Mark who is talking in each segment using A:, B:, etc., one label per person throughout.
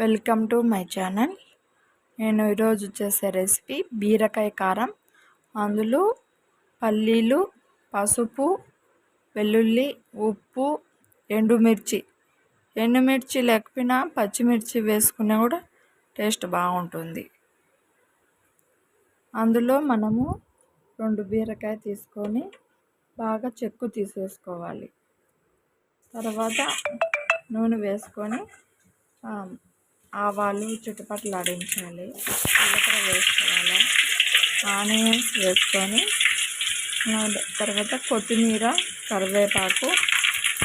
A: Welcome to my channel. నేను ఈరోజు చేసే రెసిపీ బీరకాయ కారం. అందులో పల్లీలు పసుపు వెల్లుల్లి ఉప్పు ఎండుమిర్చి. ఎండుమిర్చి లేకపోయినా పచ్చిమిర్చి వేసుకున్నా కూడా టేస్ట్ బాగుంటుంది. అందులో మనము రెండు బీరకాయ తీసుకొని బాగా చెక్కు తీసేసుకోవాలి. తర్వాత నూనె వేసుకొని ఆవాలు ఆడించాలి జీలకర్ర వేసుకోవాలి. ఆనియన్స్ వేసుకొని తర్వాత కొత్తిమీర కరివేపాకు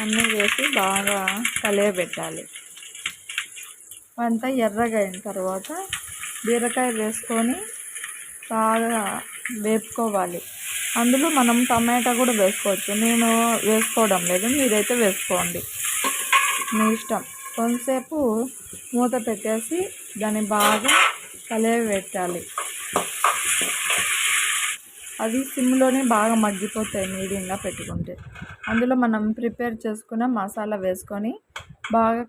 A: అన్నీ వేసి బాగా కలియబెట్టాలి. అంతా ఎర్రగా అయిన తర్వాత బీరకాయ వేసుకొని బాగా వేపుకోవాలి. అందులో మనం టమాటా కూడా వేసుకోవచ్చు. నేను వేసుకోవడం లేదు మీరైతే వేసుకోండి. మీ ఇష్టం. కొంతసేపు మూత పెట్టేసి దాన్ని బాగా పెట్టాలి. అది సిమ్లోనే బాగా మగ్గిపోతాయి మీడియంగా పెట్టుకుంటే. అందులో మనం ప్రిపేర్ చేసుకున్న మసాలా వేసుకొని బాగా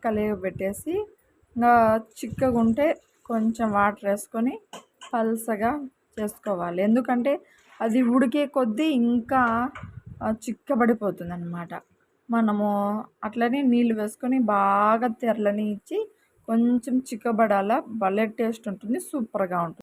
A: పెట్టేసి ఇంకా చిక్కగా ఉంటే కొంచెం వాటర్ వేసుకొని పల్సగా చేసుకోవాలి. ఎందుకంటే అది ఉడికే కొద్దీ ఇంకా చిక్కబడిపోతుంది అన్నమాట మనము అట్లనే నీళ్ళు వేసుకొని బాగా తెరలని ఇచ్చి కొంచెం చిక్కబడాల భలే టేస్ట్ ఉంటుంది సూపర్గా ఉంటుంది.